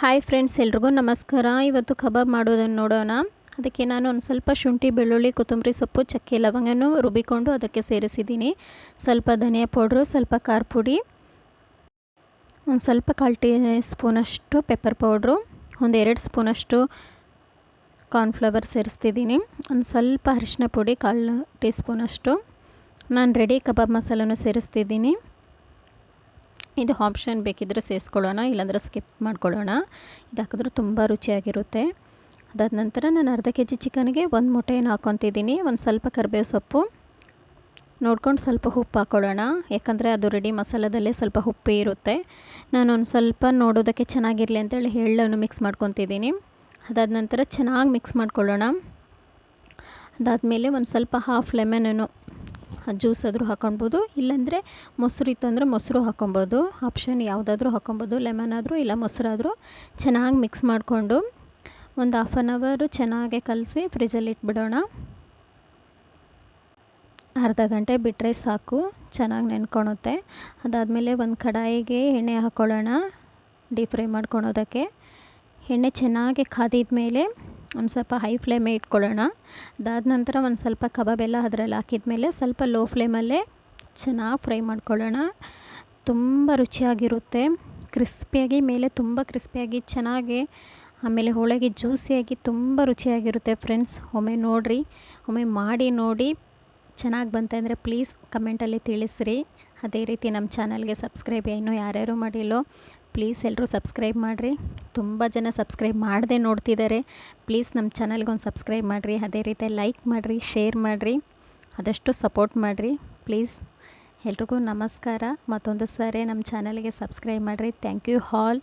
Hi friends, ಎಲ್ರಿಗೂ ನಮಸ್ಕಾರ. ಇವತ್ತು ಕಬಾಬ್ ಮಾಡೋದನ್ನು ನೋಡೋಣ. ಅದಕ್ಕೆ ನಾನು ಒಂದು ಸ್ವಲ್ಪ ಶುಂಠಿ, ಬೆಳ್ಳುಳ್ಳಿ, ಕೊತ್ತಂಬರಿ ಸೊಪ್ಪು, ಚಕ್ಕೆ ಲವಂಗನೂ ರುಬ್ಬಿಕೊಂಡು ಅದಕ್ಕೆ ಸೇರಿಸಿದ್ದೀನಿ. ಸ್ವಲ್ಪ ಧನಿಯಾ ಪೌಡ್ರು, ಸ್ವಲ್ಪ ಖಾರ ಪುಡಿ, ಒಂದು ಸ್ವಲ್ಪ ಕಾಲು ಟೀ ಸ್ಪೂನಷ್ಟು ಪೆಪ್ಪರ್ ಪೌಡ್ರು, ಒಂದು ಎರಡು ಸ್ಪೂನಷ್ಟು ಕಾರ್ನ್ಫ್ಲವರ್ ಸೇರಿಸ್ತಿದ್ದೀನಿ. ಒಂದು ಸ್ವಲ್ಪ ಅರಿಶಿನ ಪುಡಿ, ಕಾಲು ಟೀ ಸ್ಪೂನಷ್ಟು ನಾನು ರೆಡಿ ಕಬಾಬ್ ಮಸಾಲನೂ ಸೇರಿಸ್ತಿದ್ದೀನಿ. ಇದು ಆಪ್ಷನ್ ಬೇಕಿದ್ದರೆ ಸೇರಿಸ್ಕೊಳ್ಳೋಣ, ಇಲ್ಲಾಂದರೆ ಸ್ಕಿಪ್ ಮಾಡ್ಕೊಳ್ಳೋಣ. ಇದು ಹಾಕಿದ್ರೆ ತುಂಬ ರುಚಿಯಾಗಿರುತ್ತೆ. ಅದಾದ ನಂತರ ನಾನು ಅರ್ಧ ಕೆ ಜಿ ಚಿಕನ್ಗೆ ಒಂದು ಮೊಟ್ಟೆಯನ್ನು ಹಾಕ್ಕೊತಿದ್ದೀನಿ. ಒಂದು ಸ್ವಲ್ಪ ಕರಿಬೇವು ಸೊಪ್ಪು. ನೋಡ್ಕೊಂಡು ಸ್ವಲ್ಪ ಉಪ್ಪು ಹಾಕ್ಕೊಳ್ಳೋಣ. ಯಾಕಂದರೆ ಅದು ರೆಡಿ ಮಸಾಲದಲ್ಲೇ ಸ್ವಲ್ಪ ಉಪ್ಪು ಇರುತ್ತೆ. ನಾನು ಒಂದು ಸ್ವಲ್ಪ ನೋಡೋದಕ್ಕೆ ಚೆನ್ನಾಗಿರಲಿ ಅಂತೇಳಿ ಎಳ್ಳನ್ನು ಮಿಕ್ಸ್ ಮಾಡ್ಕೊತಿದ್ದೀನಿ. ಅದಾದ ನಂತರ ಚೆನ್ನಾಗಿ ಮಿಕ್ಸ್ ಮಾಡ್ಕೊಳ್ಳೋಣ. ಅದಾದಮೇಲೆ ಒಂದು ಸ್ವಲ್ಪ ಹಾಫ್ ಲೆಮನನ್ನು ಜ್ಯೂಸ್ ಆದರೂ ಹಾಕೊಳ್ಬೋದು. ಇಲ್ಲಾಂದರೆ ಮೊಸರು ಇತ್ತಂದರೆ ಮೊಸರು ಹಾಕೊಬೋದು ಆಪ್ಷನ್ ಯಾವುದಾದ್ರೂ ಹಾಕೊಬೋದು ಲೆಮನ್ ಆದರೂ ಇಲ್ಲ ಮೊಸರಾದರೂ ಚೆನ್ನಾಗಿ ಮಿಕ್ಸ್ ಮಾಡಿಕೊಂಡು ಒಂದು ಹಾಫ್ ಆನ್ ಅವರು ಚೆನ್ನಾಗೆ ಕಲಸಿ ಫ್ರಿಜ್ಜಲ್ಲಿ ಇಟ್ಬಿಡೋಣ. ಅರ್ಧ ಗಂಟೆ ಬಿಟ್ಟರೆ ಸಾಕು, ಚೆನ್ನಾಗಿ ನೆನ್ಕೊಳುತ್ತೆ. ಅದಾದಮೇಲೆ ಒಂದು ಕಡಾಯಿಗೆ ಎಣ್ಣೆ ಹಾಕ್ಕೊಳ್ಳೋಣ ಡೀಪ್ ಫ್ರೈ ಮಾಡ್ಕೊಳೋದಕ್ಕೆ. ಎಣ್ಣೆ ಚೆನ್ನಾಗಿ ಕಾದಿದ ಮೇಲೆ ಒಂದು ಸ್ವಲ್ಪ ಹೈ ಫ್ಲೇಮೇ ಇಟ್ಕೊಳ್ಳೋಣ. ಅದಾದ ನಂತರ ಒಂದು ಸ್ವಲ್ಪ ಕಬಾಬ್ ಎಲ್ಲ ಅದರಲ್ಲಿ ಹಾಕಿದ ಮೇಲೆ ಸ್ವಲ್ಪ ಲೋ ಫ್ಲೇಮಲ್ಲೇ ಚೆನ್ನಾಗಿ ಫ್ರೈ ಮಾಡ್ಕೊಳ್ಳೋಣ. ತುಂಬ ರುಚಿಯಾಗಿರುತ್ತೆ. ಕ್ರಿಸ್ಪಿಯಾಗಿ ಮೇಲೆ ತುಂಬ ಕ್ರಿಸ್ಪಿಯಾಗಿ ಚೆನ್ನಾಗಿ ಆಮೇಲೆ ಹೋಳಿಗೆ ಜ್ಯೂಸಿಯಾಗಿ ತುಂಬ ರುಚಿಯಾಗಿರುತ್ತೆ ಫ್ರೆಂಡ್ಸ್. ಒಮ್ಮೆ ನೋಡಿರಿ, ಒಮ್ಮೆ ಮಾಡಿ ನೋಡಿ ಚೆನ್ನಾಗಿ ಬಂತೆ ಅಂದರೆ ಪ್ಲೀಸ್ ಕಮೆಂಟಲ್ಲಿ ತಿಳಿಸ್ರಿ. ಅದೇ ರೀತಿ ನಮ್ಮ ಚಾನಲ್ಗೆ ಸಬ್ಸ್ಕ್ರೈಬ್ ಇನ್ನೂ ಯಾರ್ಯಾರು ಮಾಡಿಲ್ಲೋ ಪ್ಲೀಸ್ ಎಲ್ಲರೂ ಸಬ್ಸ್ಕ್ರೈಬ್ ಮಾಡಿರಿ. ತುಂಬ ಜನ ಸಬ್ಸ್ಕ್ರೈಬ್ ಮಾಡದೆ ನೋಡ್ತಿದ್ದಾರೆ. ಪ್ಲೀಸ್ ನಮ್ಮ ಚಾನಲ್ಗೆ ಒಂದು ಸಬ್ಸ್ಕ್ರೈಬ್ ಮಾಡಿರಿ. ಅದೇ ರೀತಿ ಲೈಕ್ ಮಾಡಿರಿ, ಶೇರ್ ಮಾಡಿರಿ. ಆದಷ್ಟು ಸಪೋರ್ಟ್ ಮಾಡಿರಿ. ಪ್ಲೀಸ್ ಎಲ್ರಿಗೂ ನಮಸ್ಕಾರ. ಮತ್ತೊಂದು ಸಾರಿ ನಮ್ಮ ಚಾನಲ್ಗೆ ಸಬ್ಸ್ಕ್ರೈಬ್ ಮಾಡಿರಿ. Thank you all